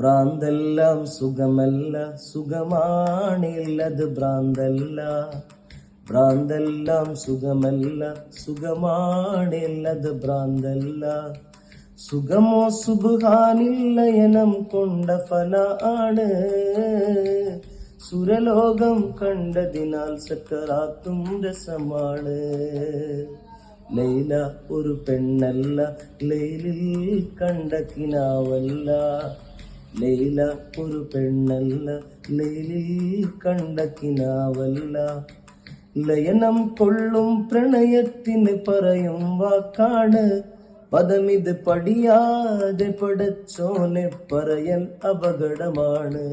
ഭ്രാന്തെല്ലാം സുഖമല്ല സുഖമാണില്ലത് ഭ്രാന്തല്ല. ഭ്രാന്തെല്ലാം സുഖമല്ല സുഖമാണില്ലത് ഭ്രാന്തല്ല. സുഖമോ സുബാനില്ലയനം കൊണ്ട ഫല സുരലോകം കണ്ടതിനാൽ സക്കറാത്തും രസമാണ്. ലൈല ഒരു പെണ്ണല്ല ലൈലിൽ കണ്ട കിനാവല്ല. ലൈല ഒരു പെണ്ണല്ല ലൈലിൽ കണ്ട കിനാവല്ല ലയനം കൊള്ളും പ്രണയത്തിന് പറയും വാക്കാണ്. പദമിത് പടിയാതെ പടച്ചോനെ പറയൽ അപകടമാണ്.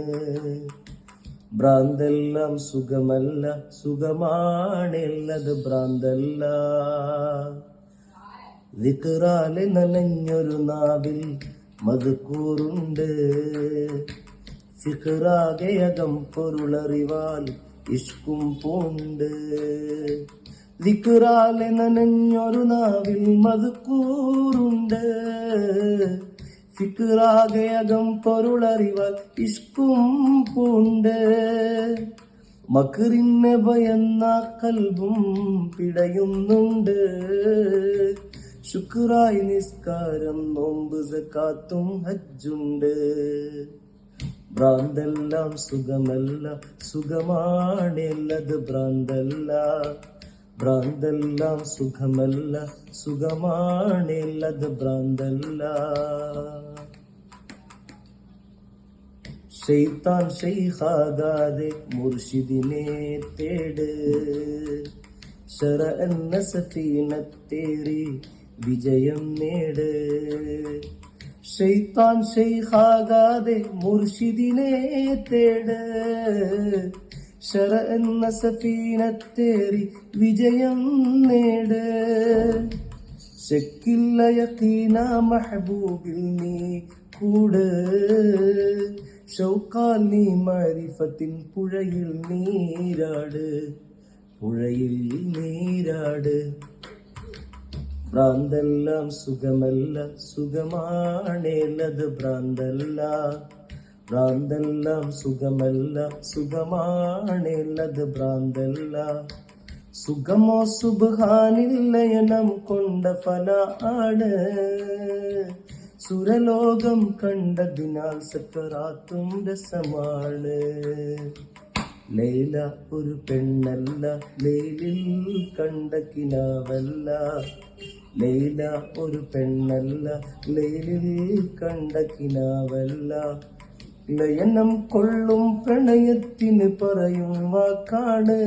ഭ്രാന്തെല്ലാം സുഖമല്ല സുഖമാണെല്ലത് ഭ്രാന്തല്ല. വിക്റാലെ നനഞ്ഞൊരു നാവിൽ മധുക്കൂറുണ്ട്. സിഹറാകയകം പൊരുളറിവാൽ ഇഷ്കും പൂണ്ട്. ദിക്കുറാലെ നനഞ്ഞൊരു നാവിൽ മധുക്കൂറുണ്ട്. ഫിക്റാകയകം പൊരുളറിവാൽ ഇഷ്കും പൂണ്ട്. മക്കറിന്നെ ഭയന്ന കൽബും പിടയുന്നുണ്ട്. ശുക്രായി നിസ്കാരം നോമ്പ് കാത്തും ഹജ്ജുണ്ട്. ഭ്രാന്തെല്ലാം സുഖമല്ല സുഖമാണെല്ലത് ഭ്രാന്തല്ല. ഭ്രാന്തെല്ലാം സുഖമല്ല സുഖമാണെല്ലത് ഭ്രാന്തല്ല. ഷെയ്ത്താൻ ഷെയ്ഖാകാതെ മുർഷിദിനെ തേട്. ശര എന്ന സഫീനത്തേറി വിജയം നേട്. ഷെയ്ത്താൻ ഷെയ്ഹാകാതെ മുർഷിദിനെ തേട്. ശര എന്ന സഫീനത്തേറി വിജയം നേട്. ശക്കില്ല യക്കീന മഹബൂബിൽ നീ കൂട്. ഷൗക്കാൽ നീ മാരിഫത്തിൻ പുഴയിൽ നീരാട്. പുഴയിൽ നീരാട്. ഭ്രാന്തെല്ലാം സുഖമല്ല സുഖമാണേലത് ഭ്രാന്തല്ല. ഭ്രാന്തെല്ലാം സുഖമല്ല സുഖമാണേലത് ഭ്രാന്തല്ല. സുഖമോ സുബാനില്ലയനം കൊണ്ട ഫല ആണ് സുരലോകം കണ്ടതിനാൽ സക്കറാത്തും രസമാണ്. ലൈല ഒരു പെണ്ണല്ല ലൈലിൽ കണ്ട കിനാവല്ല. ലൈല ഒരു പെണ്ണല്ല ലൈലിൽ കണ്ട കിനാവല്ല ലയനം കൊള്ളും പ്രണയത്തിന് പറയും വാക്കാണ്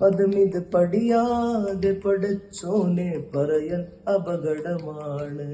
പദമിത് പടിയാതെ പടച്ചോനെ പറയൽ അപകടമാണ്